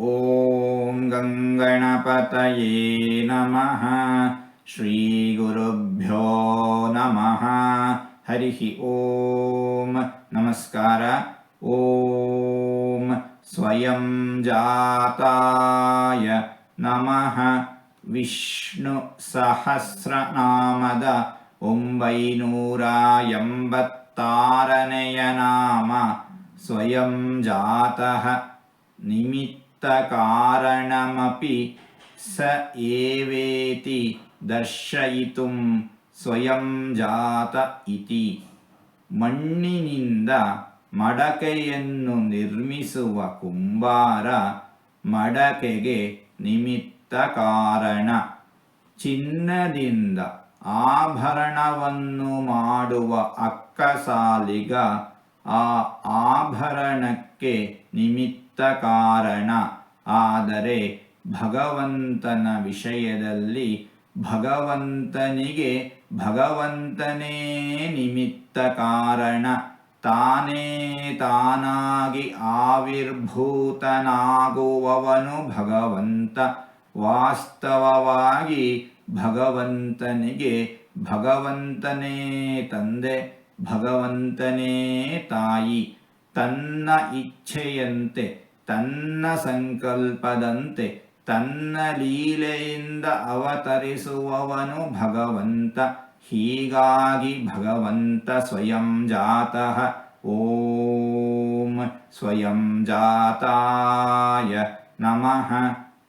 ॐ गङ्गणपतये नमः। श्रीगुरुभ्यो नमः। हरिः ॐ नमस्कार। ॐ स्वयं जाताय नमः। विष्णुसहस्रनामद ओम्बैनूरायम्बत्तारनयनाम स्वयं जातः निमित्त ನಿಮಿತ್ತಕಾರಣಮಪಿ ಸ ಏವೇತಿ ದರ್ಶಯಿತುಂ ಸ್ವಯಂ ಜಾತ ಇತಿ. ಮಣ್ಣಿನಿಂದ ಮಡಕೆಯನ್ನು ನಿರ್ಮಿಸುವ ಕುಂಬಾರ ಮಡಕೆಗೆ ನಿಮಿತ್ತ ಕಾರಣ. ಚಿನ್ನದಿಂದ ಆಭರಣವನ್ನು ಮಾಡುವ ಅಕ್ಕಸಾಲಿಗ ಆ ಆಭರಣಕ್ಕೆ ನಿಮಿತ್ತ ಕಾರಣ ಆದರೆ ಭಗವಂತನ ವಿಷಯದಲ್ಲಿ ಭಗವಂತನಿಗೆ ಭಗವಂತನೇ ನಿಮಿತ್ತ ಕಾರಣ. ತಾನೇ ತಾನಾಗಿ ಆವಿರ್ಭೂತನಾಗುವವನು ಭಗವಂತ. ವಾಸ್ತವವಾಗಿ ಭಗವಂತನಿಗೆ ಭಗವಂತನೇ ತಂದೆ, ಭಗವಂತನೇ ತಾಯಿ. ತನ್ನ ಇಚ್ಛೆಯಂತೆ, ತನ್ನ ಸಂಕಲ್ಪದಂತೆ, ತನ್ನ ಲೀಲೆಯಿಂದ ಅವತರಿಸುವವನು ಭಗವಂತ. ಹೀಗಾಗಿ ಭಗವಂತ ಸ್ವಯಂ ಜಾತಃ. ಓಂ ಸ್ವಯಂ ಜಾತಾಯ ನಮಃ.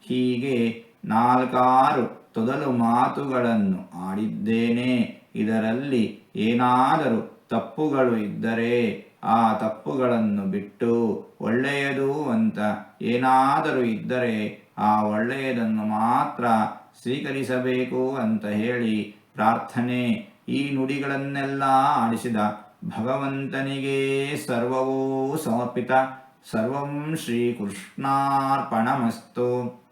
ಹೀಗೆ ನಾಲ್ಕಾರು ತೊದಲು ಮಾತುಗಳನ್ನು ಆಡಿದ್ದೇನೆ. ಇದರಲ್ಲಿ ಏನಾದರೂ ತಪ್ಪುಗಳು ಇದ್ದರೆ ಆ ತಪ್ಪುಗಳನ್ನು ಬಿಟ್ಟು ಒಳ್ಳೆಯದು ಅಂತ ಏನಾದರೂ ಇದ್ದರೆ ಆ ಒಳ್ಳೆಯದನ್ನು ಮಾತ್ರ ಸ್ವೀಕರಿಸಬೇಕು ಅಂತ ಹೇಳಿ ಪ್ರಾರ್ಥನೆ ಈ ನುಡಿಗಳನ್ನೆಲ್ಲ ಆಡಿಸಿದ ಭಗವಂತನಿಗೆ ಸರ್ವವೂ ಸಮರ್ಪಿತ. ಸರ್ವಂ ಶ್ರೀಕೃಷ್ಣಾರ್ಪಣಮಸ್ತು.